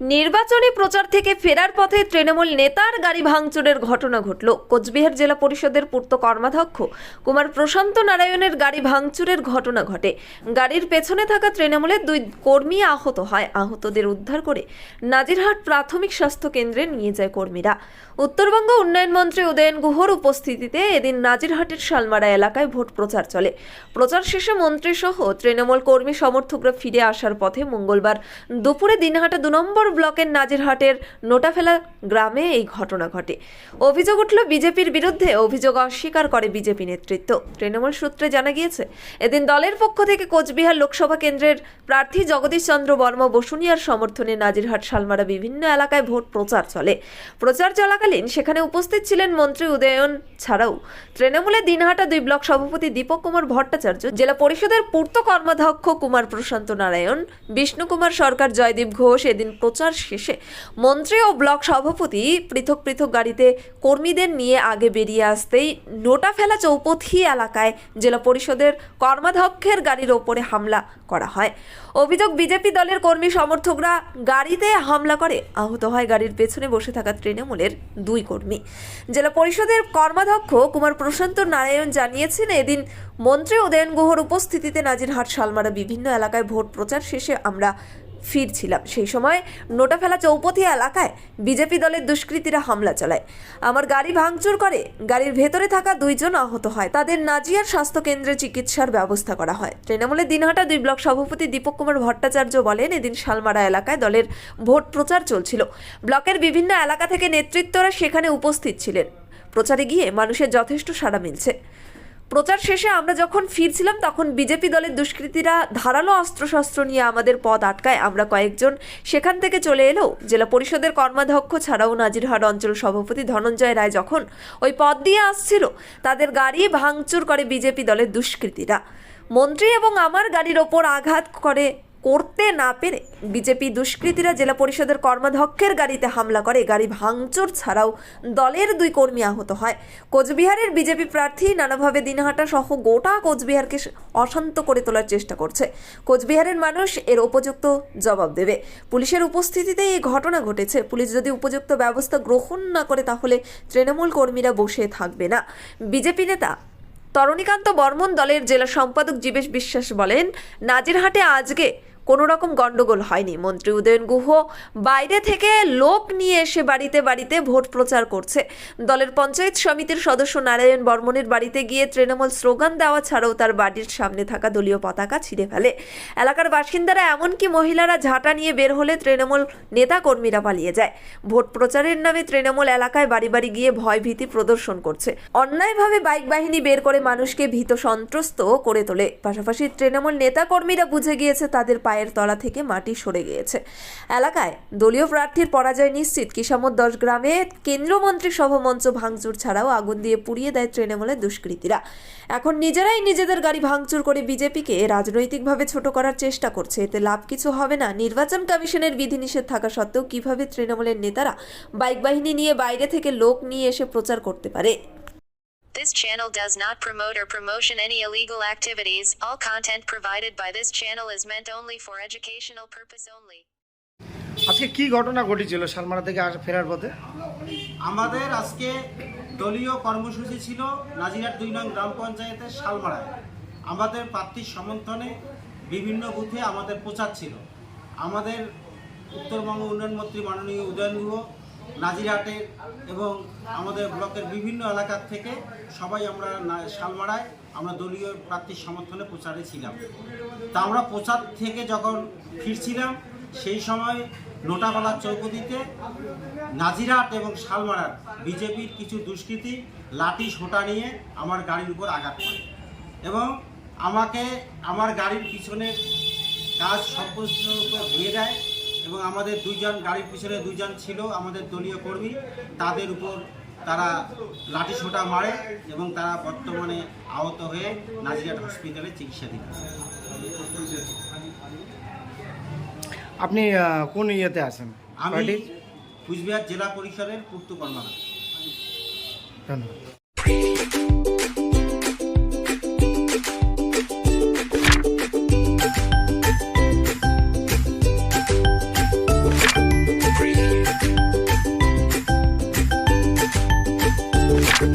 নির্বাচনী প্রচার থেকে ফেরার পথে তৃণমূল নেতার গাড়ি ভাঙচুরের ঘটনা ঘটল। কোচবিহার জেলা পরিষদের পূর্ত কর্মাধ্যক্ষ কুমার প্রশান্ত নারায়ণের গাড়ি ভাঙচুরের ঘটনা ঘটে। গাড়ির পেছনে থাকা তৃণমূলের দুই কর্মী আহত হয়। আহতদের উদ্ধার করে নাজিরহাট প্রাথমিক স্বাস্থ্য কেন্দ্রে নিয়ে যায় কর্মীরা। উত্তরবঙ্গ উন্নয়ন মন্ত্রী উদয়ন গুহর উপস্থিতিতে এদিন নাজিরহাটের শালমারা এলাকায় ভোট প্রচার চলে। প্রচার শেষে মন্ত্রী সহ তৃণমূল কর্মী সমর্থকরা ফিরে আসার পথে মঙ্গলবার দুপুরে দিনহাটা দু নম্বর ব্লকের নাজিরহাটের নোটাফেলা গ্রামে এই ঘটনা ঘটে। অভিযোগ উঠল, বিজেপির বিরুদ্ধে অভিযোগ অস্বীকার করে বিজেপি নেতৃত্ব। তৃণমূল সূত্রে জানা গিয়েছে, এদিন দলের পক্ষ থেকে কোচবিহার লোকসভা কেন্দ্রের প্রার্থী জগদীশ চন্দ্র বর্মা বসুনিয়ার সমর্থনে নাজিরহাট, শালমারা বিভিন্ন এলাকায় ভোট প্রচার চলে। প্রচার চলাকালীন সেখানে উপস্থিত ছিলেন মন্ত্রী উদয়ন ছাড়াও। তৃণমূলের দিনহাটা দুই ব্লক সভাপতি দীপক কুমার ভট্টাচার্য, জেলা পরিষদের পূর্ত কর্মাধ্যক্ষ কুমার প্রশান্ত নারায়ণ বিষ্ণু কুমার সরকার জয়দীপ ঘোষ এদিন প্রচার শেষে মন্ত্রী ও ব্লক সভাপতি পৃথক পৃথক গাড়িতে কর্মীদের নিয়ে আগে বেরিয়ে আসতেই নোটা ফেলা চৌপথি এলাকায় জেলা পরিষদের কর্মাধ্যক্ষের গাড়ির ওপরে হামলা করা হয়। অভিযোগ, বিজেপি দলের কর্মী সমর্থকরা গাড়িতে হামলা করে। আহত হয় গাড়ির পেছনে বসে থাকা তৃণমূলের দুই কর্মী। জেলা পরিষদের কর্মাধ্যক্ষ কুমার প্রশান্ত নারায়ণ জানিয়েছেন, এদিন মন্ত্রী উদয়ন গুহর উপস্থিতিতে নাজিরহাট, শালমারা বিভিন্ন এলাকায় ভোট প্রচার শেষে আমরা ফিরছিলাম। সেই সময় নোটাফেলা চৌপথি এলাকায় বিজেপি দলের দুষ্কৃতীরা হামলা চালায়। আমার গাড়ি ভাঙচুর করে গাড়ির ভেতরে থাকা দুইজন আহত হয়। তাদের নাজিয়ার স্বাস্থ্য কেন্দ্রে চিকিৎসার ব্যবস্থা করা হয়। তৃণমূলের দিনহাটা দুই ব্লক সভাপতি দীপক কুমার ভট্টাচার্য বলেন, এদিন শালমারা এলাকায় দলের ভোট প্রচার চলছিল। ব্লকের বিভিন্ন এলাকা থেকে নেতৃত্বরা সেখানে উপস্থিত ছিলেন। প্রচারে গিয়ে মানুষের যথেষ্ট সাড়া মিলছে। প্রচার শেষে আমরা যখন ফিরছিলাম, তখন বিজেপি দলের দুষ্কৃতীরা ধারালো অস্ত্রশস্ত্র নিয়ে আমাদের পথ আটকায়। আমরা কয়েকজন সেখান থেকে চলে এলো। জেলা পরিষদের কর্মাধ্যক্ষ ছাড়াও নাজিরহাট অঞ্চল সভাপতি ধনঞ্জয় রায় যখন ওই পথ দিয়ে আসছিল, তাদের গাড়ি ভাঙচুর করে বিজেপি দলের দুষ্কৃতীরা। মন্ত্রী এবং আমার গাড়ির ওপর আঘাত করে করতে না পেরে বিজেপি দুষ্কৃতীরা জেলা পরিষদের কর্মাধ্যক্ষের গাড়িতে হামলা করে। গাড়ি ভাঙচুর ছাড়াও দলের দুই কর্মী আহত হয়। কোচবিহারের বিজেপি প্রার্থী নানাভাবে দিনহাটা সহ গোটা কোচবিহারকে অশান্ত করে তোলার চেষ্টা করছে। কোচবিহারের মানুষ এর উপযুক্ত জবাব দেবে। পুলিশের উপস্থিতিতে এই ঘটনা ঘটেছে। পুলিশ যদি উপযুক্ত ব্যবস্থা গ্রহণ না করে তাহলে তৃণমূল কর্মীরা বসে থাকবে না। বিজেপি নেতা তরণীকান্ত বর্মন দলের জেলা সম্পাদক জীবেশ বিশ্বাস বলেন, নাজিরহাটে আজকে কোনো রকম গন্ডগোল হয়নি। মন্ত্রী উদয়ন গুহ বাইরে থেকে লোক নিয়ে এসে বাড়িতে বাড়িতে ভোট প্রচার করছে। দলের পঞ্চায়েত সমিতির সদস্য নারায়ণ বর্মনের বাড়িতে গিয়ে তৃণমূল স্লোগান দেওয়া ছাড়াও তার বাড়ির সামনে থাকা দলীয় পতাকা ছিঁড়ে ফেলে। এলাকার বাসিন্দারা এমনকি মহিলারা ঝাঁটা নিয়ে বের হলে তৃণমূল নেতা কর্মীরা পালিয়ে যায়। ভোট প্রচারের নামে তৃণমূল এলাকায় বাড়ি বাড়ি গিয়ে ভয় ভীতি প্রদর্শন করছে। অন্যায়ভাবে বাইক বাহিনী বের করে মানুষকে ভীত সন্ত্রস্ত করে তোলে। পাশাপাশি তৃণমূল নেতা কর্মীরা বুঝে গিয়েছে তাদের পায়ের তলা থেকে মাটি সরে গিয়েছে। এলাকায় দলীয় প্রার্থীর পরাজয় নিশ্চিত। কিসামত দশ গ্রামে কেন্দ্রমন্ত্রী সভামঞ্চ ভাঙচুর ছাড়াও আগুন দিয়ে পুড়িয়ে দেয় তৃণমূলের দুষ্কৃতীরা। এখন নিজেরাই নিজেদের গাড়ি ভাঙচুর করে বিজেপিকে রাজনৈতিকভাবে ছোট করার চেষ্টা করছে। এতে লাভ কিছু হবে না। নির্বাচন কমিশনের বিধিনিষেধ থাকা সত্ত্বেও কীভাবে তৃণমূলের নেতারা বাইক বাহিনী নিয়ে বাইরে থেকে লোক নিয়ে এসে প্রচার করতে পারে? This channel does not promote or promotion any illegal activities. All content provided by this channel is meant only for educational purpose only. আজকে কি ঘটনা ঘটেছিল শালমারা থেকে আসা ফেরার পথে আমাদের আজকে দলীয় কর্মসূচি ছিল নাজিরাট দুই নং গ্রাম পঞ্চায়েতের শালমারায় আমাদের প্রার্থীর সমর্থনে বিভিন্ন বুথে আমাদের প্রচার ছিল আমাদের উত্তরবঙ্গ উন্নয়ন মন্ত্রী মাননীয় উদয়ন গুহ নাজিরহাটের এবং আমাদের ব্লকের বিভিন্ন এলাকার থেকে সবাই আমরা শালমারায় আমরা দলীয় প্রার্থীর সমর্থনে প্রচারে ছিলাম। তা আমরা প্রচার থেকে যখন ফিরছিলাম, সেই সময় নোটাবালার চৌপতিতে নাজিরহাট এবং শালমারার বিজেপির কিছু দুষ্কৃতী লাঠি সোটা নিয়ে আমার গাড়ির উপর আঘাত করে এবং আমাকে আমার গাড়ির পিছনের কাজ সম্পূর্ণের উপর দিয়ে দেয়। এবং আমাদের দুইজন গাড়ির পিছনে দুইজন ছিল আমাদের দলীয় কর্মী। তাদের উপর তারা লাঠি সোটা মারে এবং তারা বর্তমানে আহত হয়ে নাজিরহাট হসপিটালে চিকিৎসা দিচ্ছে আপনি কোন ইয়েতে আছেন? আমি কুচবিহার জেলা পরিষদের পূর্ত কর্মকর্তা ধন্যবাদ। আজকে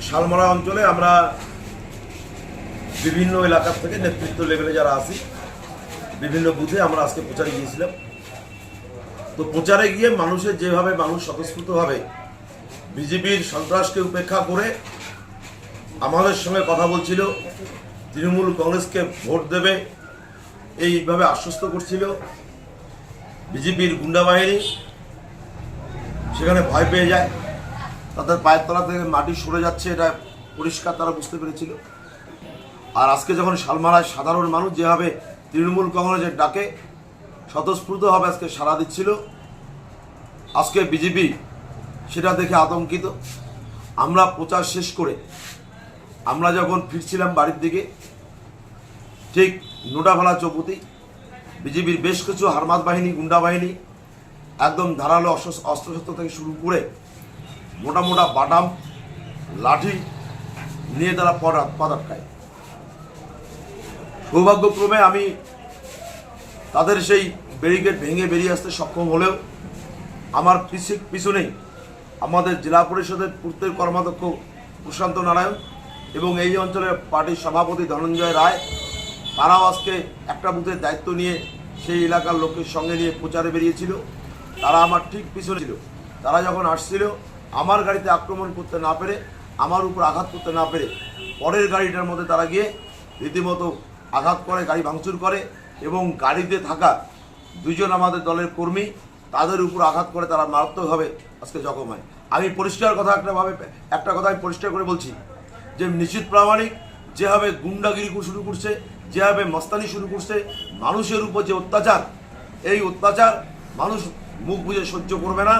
শালমরা অঞ্চলে আমরা বিভিন্ন এলাকার থেকে নেতৃত্ব লেভেলে যারা আসি বিভিন্ন বুথে আমরা আজকে প্রচারে গিয়েছিলাম। তো প্রচারে গিয়ে মানুষের যেভাবে মানুষ স্বতঃস্ফূর্তভাবে বিজেপির সন্ত্রাসকে উপেক্ষা করে আমাদের সঙ্গে কথা বলছিল, তৃণমূল কংগ্রেসকে ভোট দেবে, এইভাবে আশ্বস্ত করছিল বিজেপির গুন্ডা বাহিনী। সেখানে ভয় পেয়ে যায়। তাদের পায়ের তলা থেকে মাটি সরে যাচ্ছে, এটা পরিষ্কার তারা বুঝতে পেরেছিল। আর আজকে যখন শালমারায় সাধারণ মানুষ যেভাবে তৃণমূল কংগ্রেসের ডাকে স্বতঃস্ফূর্তভাবে আজকে সাড়া দিচ্ছিল। আজকে বিজেপি সেটা দেখে আতঙ্কিত। আমরা প্রচার শেষ করে আমরা যখন ফিরছিলাম বাড়ির দিকে, ঠিক নোটাভালা চৌপতি, বিজেপির বেশ কিছু হারমাত বাহিনী, গুন্ডা বাহিনী একদম ধারালো অস্ত্র অস্ত্রশস্ত্র থেকে শুরু করে মোটা মোটা বাটাম লাঠি নিয়ে তারা পদ পদ আটকায় সৌভাগ্যক্রমে আমি তাদের সেই ব্যারিকেড ভেঙে বেরিয়ে আসতে সক্ষম হলেও আমার পিছু পিছনেই আমাদের জেলা পরিষদের পূর্তের কর্মাধ্যক্ষ প্রশান্ত নারায়ণ এবং এই অঞ্চলের পার্টির সভাপতি ধনঞ্জয় রায়, তারাও আজকে একটা বুথের দায়িত্ব নিয়ে সেই এলাকার লোকের সঙ্গে নিয়ে প্রচারে বেরিয়েছিল। তারা আমার ঠিক পিছনে ছিল। তারা যখন আসছিল, আমার গাড়িতে আক্রমণ করতে না পেরে, আমার উপর আঘাত করতে না পেরে পরের গাড়িটার মধ্যে তারা গিয়ে রীতিমতো আঘাত করে, গাড়ি ভাঙচুর করে এবং গাড়িতে থাকা দুজন আমাদের দলের কর্মী, তাদের উপর আঘাত করে তারা মারাত্মকভাবে আজকে জখম হয়। আমি পরিষ্কার কথা একটা ভাবে, একটা কথা আমি পরিষ্কার করে বলছি, যে নিশ্চিত প্রামাণিক যেভাবে গুন্ডাগিরি শুরু করছে, যেভাবে মস্তানি শুরু করছে, মানুষের উপর যে অত্যাচার, এই অত্যাচার মানুষ মুখ বুঝে সহ্য করবে না।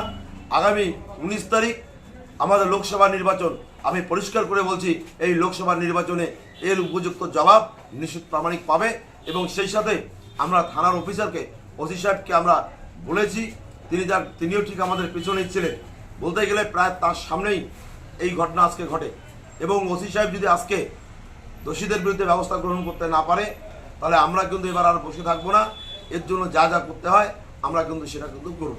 আগামী উনিশ তারিখ আমাদের লোকসভা নির্বাচন আমি পরিষ্কার করে বলছি, এই লোকসভা নির্বাচনে এর উপযুক্ত জবাব নিশ্চিত প্রামাণিক পাবে এবং সেই সাথে আমরা থানার অফিসারকে ওসি সাহেবকে আমরা বলেছি, তিনি যার, তিনিও ঠিক আমাদের পিছনেই ছিলেন। বলতে গেলে প্রায় তার সামনেই এই ঘটনা আজকে ঘটে। এবং ওসি সাহেব যদি আজকে দোষীদের বিরুদ্ধে ব্যবস্থা গ্রহণ করতে না পারে, তাহলে আমরা কিন্তু এবার আর বসে থাকব না। এর জন্য যা যা করতে হয়, আমরা কিন্তু সেটা কিন্তু করব।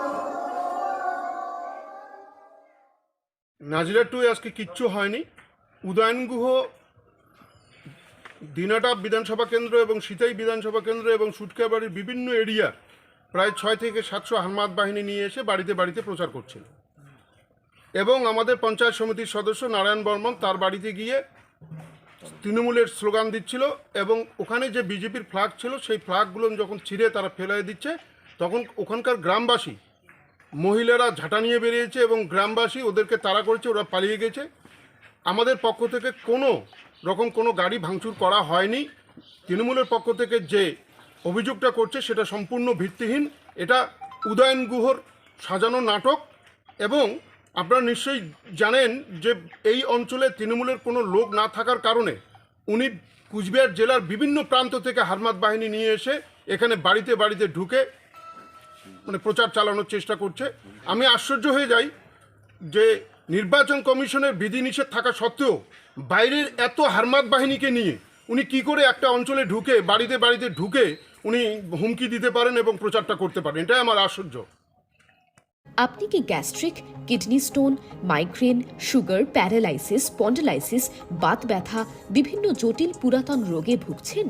Nazira টু আজকে কিচ্ছু হয়নি। উদয়ন গুহ দিনাটা বিধানসভা কেন্দ্র এবং সিতাই বিধানসভা কেন্দ্র এবং সুটকাবাড়ির বিভিন্ন এরিয়া প্রায় ছয় থেকে সাতশো হারমাত বাহিনী নিয়ে এসে বাড়িতে বাড়িতে প্রচার করছিল। এবং আমাদের পঞ্চায়েত সমিতির সদস্য নারায়ণ বর্মন তার বাড়িতে গিয়ে তৃণমূলের স্লোগান দিচ্ছিল এবং ওখানে যে বিজেপির ফ্ল্যাগ ছিল, সেই ফ্ল্যাগগুলো যখন ছিঁড়ে তারা ফেলাই দিচ্ছে, তখন ওখানকার গ্রামবাসী মহিলারা ঝাঁটা নিয়ে বেরিয়েছে এবং গ্রামবাসী ওদেরকে তাড়া করেছে, ওরা পালিয়ে গেছে। আমাদের পক্ষ থেকে কোনো রকম কোনো গাড়ি ভাঙচুর করা হয়নি। তৃণমূলের পক্ষ থেকে যে অভিযোগটা করছে সেটা সম্পূর্ণ ভিত্তিহীন। এটা উদয়ন গুহর সাজানো নাটক এবং আপনারা নিশ্চয়ই জানেন যে এই অঞ্চলে তৃণমূলের কোনো লোক না থাকার কারণে উনি কুচবিহার জেলার বিভিন্ন প্রান্ত থেকে হারমাত বাহিনী নিয়ে এসে এখানে বাড়িতে বাড়িতে ঢুকে মানে প্রচার চালানোর চেষ্টা করছে। আমি আশ্চর্য হয়ে যাই যে নির্বাচন কমিশনের বিধিনিষেধ থাকা সত্ত্বেও বাইরের এত হারমাত বাহিনীকে নিয়ে উনি কি করে একটা অঞ্চলে ঢুকে, বাড়িতে বাড়িতে ঢুকে উনি হুমকি দিতে পারেন এবং প্রচারটা করতে পারেন? এটাই আমার আশ্চর্য। আপনি কি gastric, kidney stone, migraine, sugar, paralysis, spondylosis, Baat ব্যথা, বিভিন্ন জটিল পুরাতন রোগে ভুগছেন?